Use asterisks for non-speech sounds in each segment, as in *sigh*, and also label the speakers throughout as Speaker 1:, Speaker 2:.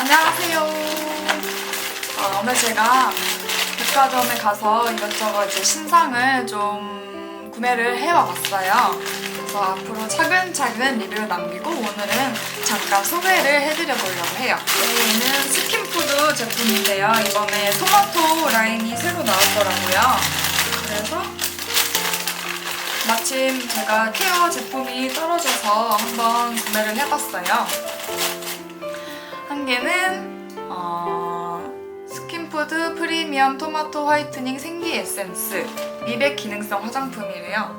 Speaker 1: 안녕하세요. 어, 오늘 제가 백화점에 가서 이것저것 이제 신상을 좀 구매를 해와봤어요. 그래서 앞으로 차근차근 리뷰를 남기고 오늘은 잠깐 소개를 해드려보려고 해요. 얘는 스킨푸드 제품인데요. 이번에 토마토 라인이 새로 나왔더라고요. 그래서 마침 제가 케어 제품이 떨어져서 한번 구매를 해봤어요. 한 개는 어, 스킨푸드 프리미엄 토마토 화이트닝 생기 에센스 미백 기능성 화장품이래요.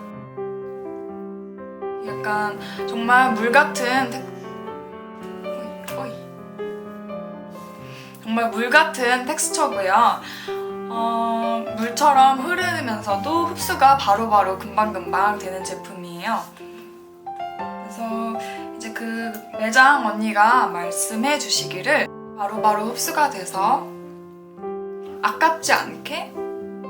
Speaker 1: 약간 정말 물 같은 텍... 어이, 어이. 정말 물 같은 텍스처고요. 어, 물처럼 흐르면서도 흡수가 바로바로 금방금방 되는 제품이에요. 그래서 그 매장 언니가 말씀해 주시기를 바로바로 흡수가 돼서 아깝지 않게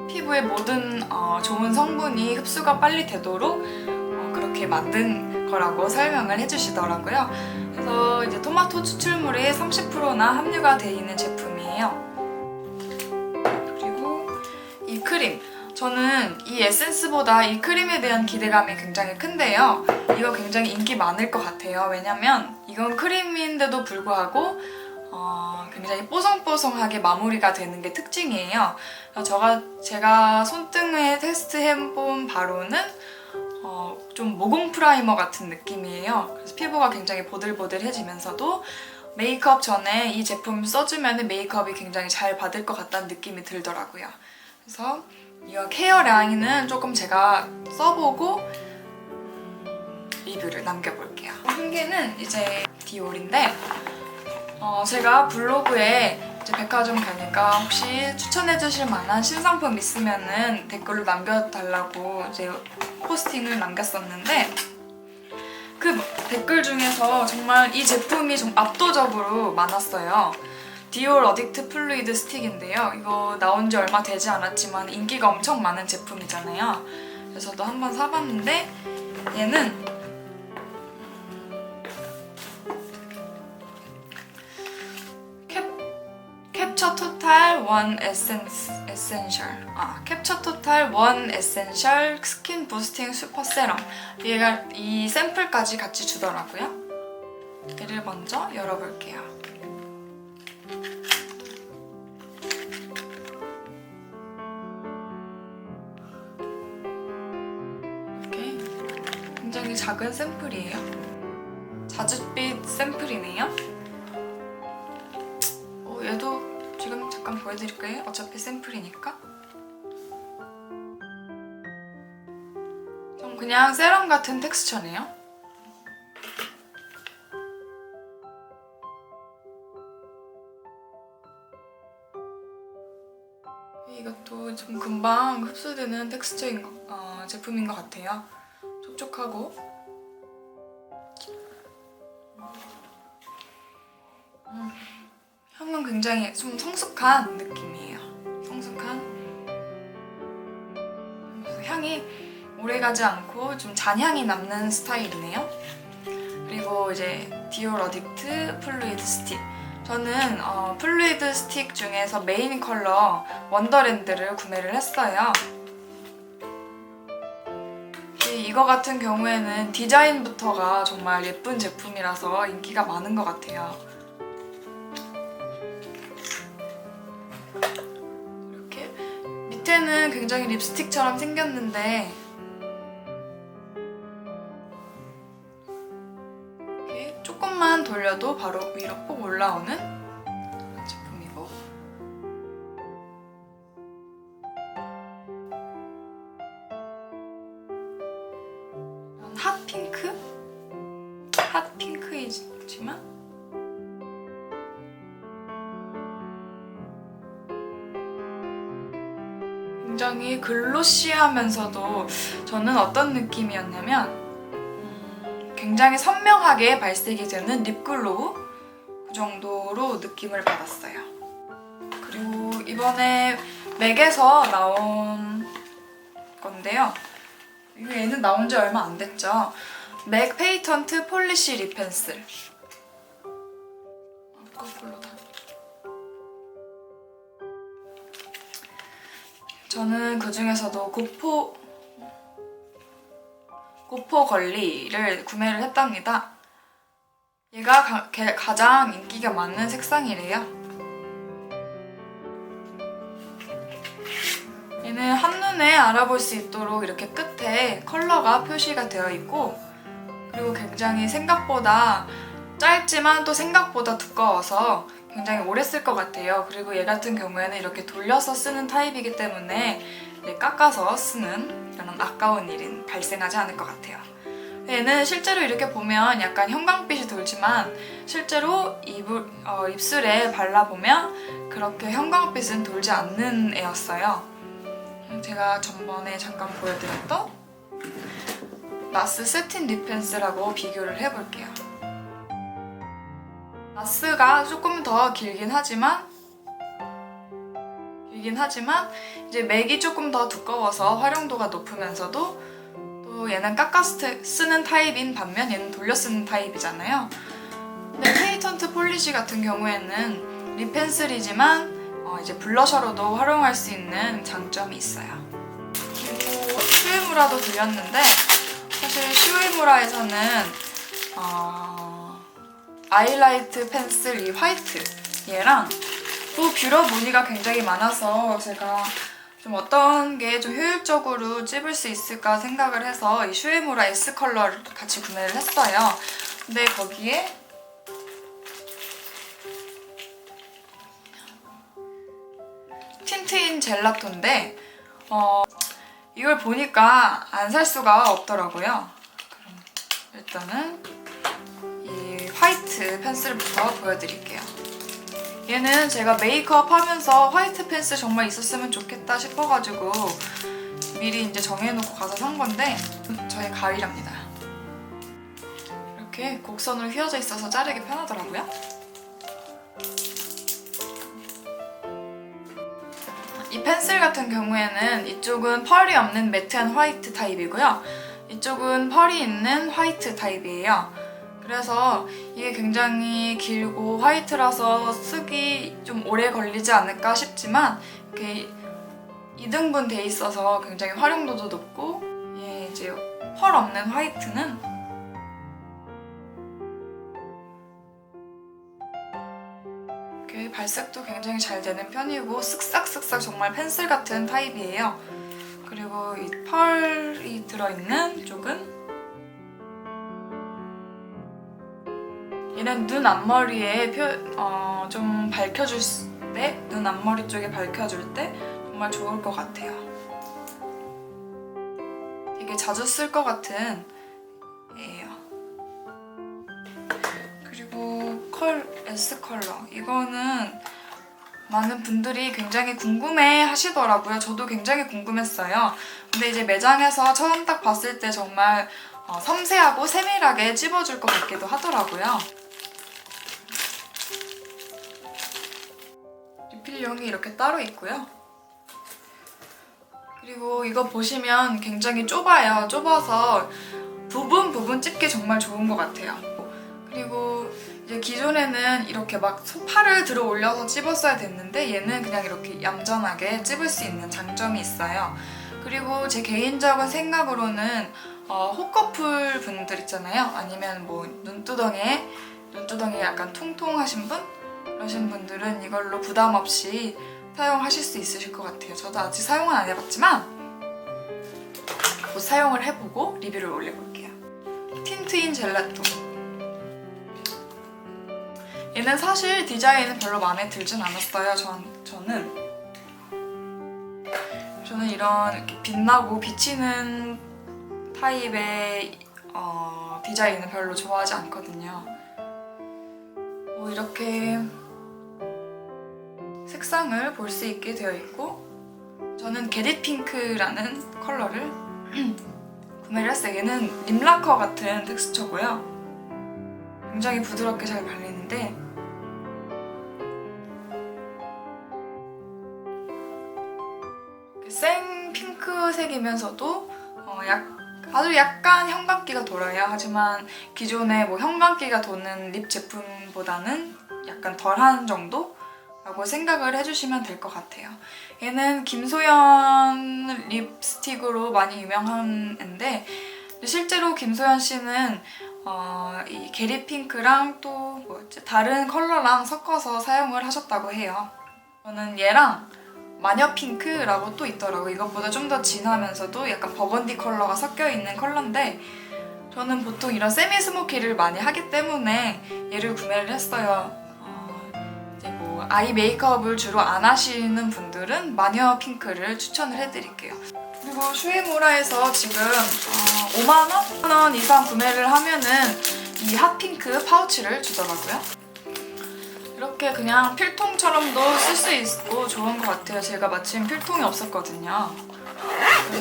Speaker 1: 피부의 모든 어, 좋은 성분이 흡수가 빨리 되도록 어, 그렇게 만든 거라고 설명을 해주시더라고요. 그래서 이제 토마토 추출물이 30%나 함유가 되어 있는 제품이에요. 저는 이 에센스보다 이 크림에 대한 기대감이 굉장히 큰데요. 이거 굉장히 인기 많을 것 같아요. 왜냐면 이건 크림인데도 불구하고 어, 굉장히 뽀송뽀송하게 마무리가 되는 게 특징이에요. 제가, 제가 손등에 테스트해본 바로는 어, 좀 모공 프라이머 같은 느낌이에요. 그래서 피부가 굉장히 보들보들해지면서도 메이크업 전에 이 제품 써주면 메이크업이 굉장히 잘 받을 것 같다는 느낌이 들더라고요. 그래서 이거 케어 라인은 조금 제가 써보고 음, 리뷰를 남겨볼게요. 한 개는 이제 디올인데 어, 제가 블로그에 이제 백화점 가니까 혹시 추천해주실 만한 신상품 있으면은 댓글로 남겨달라고 이제 포스팅을 남겼었는데 그 댓글 중에서 정말 이 제품이 좀 압도적으로 많았어요. 디올 어딕트 플루이드 스틱인데요. 이거 나온 지 얼마 되지 않았지만 인기가 엄청 많은 제품이잖아요. 그래서 저도 한번 사봤는데 얘는 캡, 캡처 토탈 원 에센스 에센셜 아 캡처 토탈 원 에센셜 스킨 부스팅 슈퍼 세럼 얘가 이 샘플까지 같이 주더라고요. 얘를 먼저 열어볼게요. 작은 샘플이에요. 자줏빛 샘플이네요. 어, 얘도 지금 잠깐 보여드릴까요? 어차피 샘플이니까. 좀 그냥 세럼 같은 텍스처네요. 이것도 좀 금방 흡수되는 텍스처인 거, 어, 제품인 것 같아요. 촉촉하고. 굉장히 좀 성숙한 느낌이에요. 성숙한. 향이 오래가지 않고 좀 잔향이 남는 스타일이네요. 그리고 이제 디올 어딕트 플루이드 스틱. 저는 어, 플루이드 스틱 중에서 메인 컬러 원더랜드를 구매를 했어요. 이- 이거 같은 경우에는 디자인부터가 정말 예쁜 제품이라서 인기가 많은 것 같아요. 밑에는 굉장히 립스틱처럼 생겼는데 이렇게 조금만 돌려도 바로 위로 꼭 올라오는 제품이고 이런 핫핑크? 핫핑크이지만 굉장히 글로시하면서도 저는 어떤 느낌이었냐면 음, 굉장히 선명하게 발색이 되는 립글로우 그 정도로 느낌을 받았어요. 그리고 이번에 맥에서 나온 건데요. 얘는 나온 지 얼마 안 됐죠. 맥 페이턴트 폴리시 립 펜슬. 아, 거꾸로다. 저는 그 중에서도 고포 고포 걸리를 구매를 했답니다. 얘가 가, 게- 가장 인기가 많은 색상이래요. 얘는 한눈에 알아볼 수 있도록 이렇게 끝에 컬러가 표시가 되어 있고 그리고 굉장히 생각보다 짧지만 또 생각보다 두꺼워서 굉장히 오래 쓸 것 같아요. 그리고 얘 같은 경우에는 이렇게 돌려서 쓰는 타입이기 때문에 이제 깎아서 쓰는 그런 아까운 일은 발생하지 않을 것 같아요. 얘는 실제로 이렇게 보면 약간 형광빛이 돌지만 실제로 입을, 어, 입술에 발라보면 그렇게 형광빛은 돌지 않는 애였어요. 제가 전번에 잠깐 보여드렸던 나스 세틴 립펜슬하고 비교를 해볼게요. 나스가 조금 더 길긴 하지만 길긴 하지만 이제 맥이 조금 더 두꺼워서 활용도가 높으면서도 또 얘는 깎아 쓰- 쓰는 타입인 반면 얘는 돌려 쓰는 타입이잖아요. 근데 페이턴트 폴리시 같은 경우에는 립펜슬이지만 어, 이제 블러셔로도 활용할 수 있는 장점이 있어요. 그리고 슈에무라도 들렸는데 사실 슈에무라에서는 어, 아이라이트 펜슬 이 화이트 얘랑 또 뷰러 무늬가 굉장히 많아서 제가 좀 어떤 게 좀 효율적으로 찝을 수 있을까 생각을 해서 이 슈에무라 S 컬러를 같이 구매를 했어요. 근데 거기에 틴트인 젤라토인데 어, 이걸 보니까 안 살 수가 없더라고요. 그럼 일단은 이 화이트 펜슬부터 보여드릴게요. 얘는 제가 메이크업 하면서 화이트 펜슬 정말 있었으면 좋겠다 싶어가지고 미리 이제 정해놓고 가서 산 건데 저의 가위랍니다. 이렇게 곡선으로 휘어져 있어서 자르기 편하더라고요. 이 펜슬 같은 경우에는 이쪽은 펄이 없는 매트한 화이트 타입이고요. 이쪽은 펄이 있는 화이트 타입이에요. 그래서 이게 굉장히 길고 화이트라서 쓰기 좀 오래 걸리지 않을까 싶지만 이렇게 2등분 돼 있어서 굉장히 활용도도 높고 얘 이제 펄 없는 화이트는 이렇게 발색도 굉장히 잘 되는 편이고 쓱싹쓱싹 정말 펜슬 같은 타입이에요. 그리고 이 펄이 들어있는 쪽은 얘는 눈 앞머리에 표, 어, 좀 밝혀줄 때, 눈 앞머리 쪽에 밝혀줄 때 정말 좋을 것 같아요. 되게 자주 쓸 것 같은 애예요. 그리고 컬 S 컬러 이거는 많은 분들이 굉장히 궁금해 하시더라고요. 저도 굉장히 궁금했어요. 근데 이제 매장에서 처음 딱 봤을 때 정말 어, 섬세하고 세밀하게 찝어줄 것 같기도 하더라고요. 용이 이렇게 따로 있고요. 그리고 이거 보시면 굉장히 좁아요. 좁아서 부분 부분 찝기 정말 좋은 것 같아요. 그리고 이제 기존에는 이렇게 막 팔을 들어 올려서 찝었어야 됐는데 얘는 그냥 이렇게 얌전하게 찝을 수 있는 장점이 있어요. 그리고 제 개인적인 생각으로는 어, 호커풀 분들 있잖아요. 아니면 뭐 눈두덩이에 눈두덩이 약간 통통하신 분 그러신 분들은 이걸로 부담 없이 사용하실 수 있으실 것 같아요. 저도 아직 사용은 안 해봤지만 곧 사용을 해보고 리뷰를 올려볼게요. 틴트인 젤라또 얘는 사실 디자인은 별로 마음에 들진 않았어요. 전, 저는 저는 이런 이렇게 빛나고 비치는 타입의 어, 디자인은 별로 좋아하지 않거든요. 뭐 이렇게 색상을 볼 수 있게 되어 있고 저는 게릿 핑크라는 컬러를 *clears throat* 구매를 했어요. 얘는 립라커 같은 텍스처고요. 굉장히 부드럽게 잘 발리는데 생 핑크색이면서도 어, 약, 아주 약간 형광기가 돌아요. 하지만 기존에 뭐 형광기가 도는 립 제품보다는 약간 덜한 정도 라고 생각을 해주시면 될 것 같아요. 얘는 김소연 립스틱으로 많이 유명한 앤데 실제로 김소연 씨는 어, 이 게리 핑크랑 또 뭐였지? 다른 컬러랑 섞어서 사용을 하셨다고 해요. 저는 얘랑 마녀 핑크라고 또 있더라고. 이것보다 좀 더 진하면서도 약간 버건디 컬러가 섞여 있는 컬러인데 저는 보통 이런 세미 스모키를 많이 하기 때문에 얘를 구매를 했어요. 아이 메이크업을 주로 안 하시는 분들은 마녀 핑크를 추천을 해드릴게요. 그리고 슈에무라에서 지금 어, 5만 원? 5만 원 이상 구매를 하면은 이 핫핑크 파우치를 주더라고요. 이렇게 그냥 필통처럼도 쓸 수 있고 좋은 것 같아요. 제가 마침 필통이 없었거든요.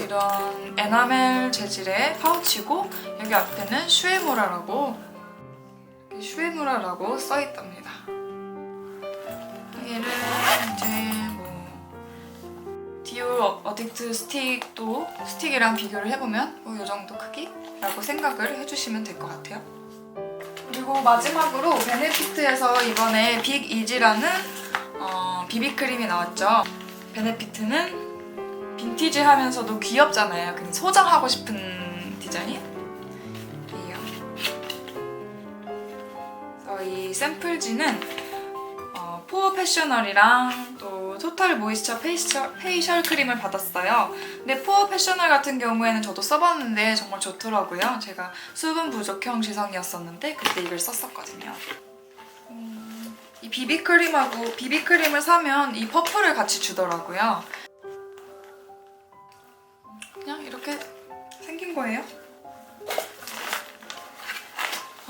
Speaker 1: 이런 에나멜 재질의 파우치고 여기 앞에는 슈에무라라고 슈에무라라고 써있답니다. 얘를 이제 뭐 디올 어- 어딕트 스틱도 스틱이랑 비교를 해보면 뭐이 정도 크기라고 생각을 해주시면 될 것 같아요. 그리고 마지막으로 베네피트에서 이번에 빅 이지라는 어, 비비크림이 나왔죠. 베네피트는 빈티지 하면서도 귀엽잖아요. 그냥 소장하고 싶은. 그래서 이 샘플지는 어, 포어 패셔널이랑 또 토탈 모이스처 페이셜, 페이셜 크림을 받았어요. 근데 포어 패셔널 같은 경우에는 저도 써봤는데 정말 좋더라고요. 제가 수분 부족형 지성이었었는데 그때 이걸 썼었거든요. 음, 이 비비크림하고 비비크림을 사면 이 퍼플을 같이 주더라고요. 그냥 이렇게 생긴 거예요.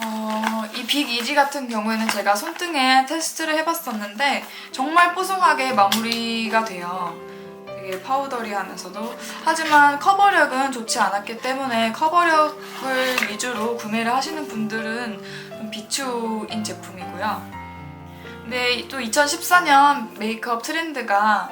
Speaker 1: 어, 이 빅 이지 같은 경우에는 제가 손등에 테스트를 해봤었는데 정말 뽀송하게 마무리가 돼요. 되게 파우더리하면서도 하지만 커버력은 좋지 않았기 때문에 커버력을 위주로 구매를 하시는 분들은 좀 비추인 제품이고요. 근데 또 2014년 메이크업 트렌드가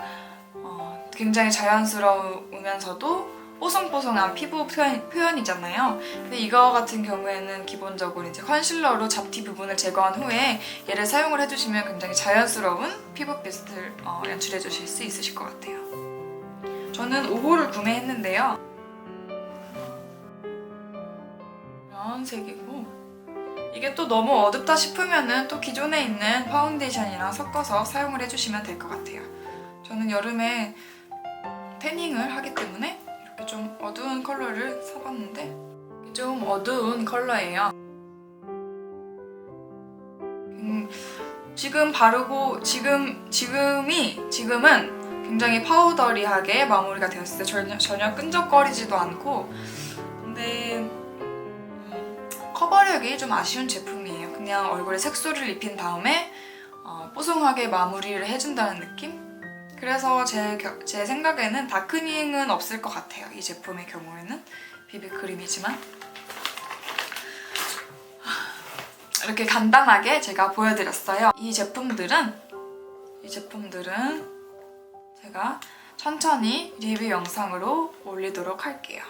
Speaker 1: 어, 굉장히 자연스러우면서도 뽀송뽀송한 피부 표현, 표현 이잖아요. 근데 이거 같은 경우에는 기본적으로 이제 컨실러로 잡티 부분을 제거한 후에 얘를 사용을 해주시면 굉장히 자연스러운 피부빛을 어, 연출해 주실 수 있으실 것 같아요. 저는 5호를 구매했는데요. 이런 색이고 이게 또 너무 어둡다 싶으면은 또 기존에 있는 파운데이션이랑 섞어서 사용을 해주시면 될 것 같아요. 저는 여름에 태닝을 하기 때문에 컬러를 사봤는데 좀 어두운 컬러예요. 음, 지금 바르고 지금 지금이 지금은 굉장히 파우더리하게 마무리가 되었어요. 전혀, 전혀 끈적거리지도 않고 근데 음, 커버력이 좀 아쉬운 제품이에요. 그냥 얼굴에 색소를 입힌 다음에 어, 뽀송하게 마무리를 해준다는 느낌? 그래서 제, 겨- 제 생각에는 다크닝은 없을 것 같아요. 이 제품의 경우에는 비비크림이지만 이렇게 간단하게 제가 보여드렸어요. 이 제품들은 이 제품들은 제가 천천히 리뷰 영상으로 올리도록 할게요.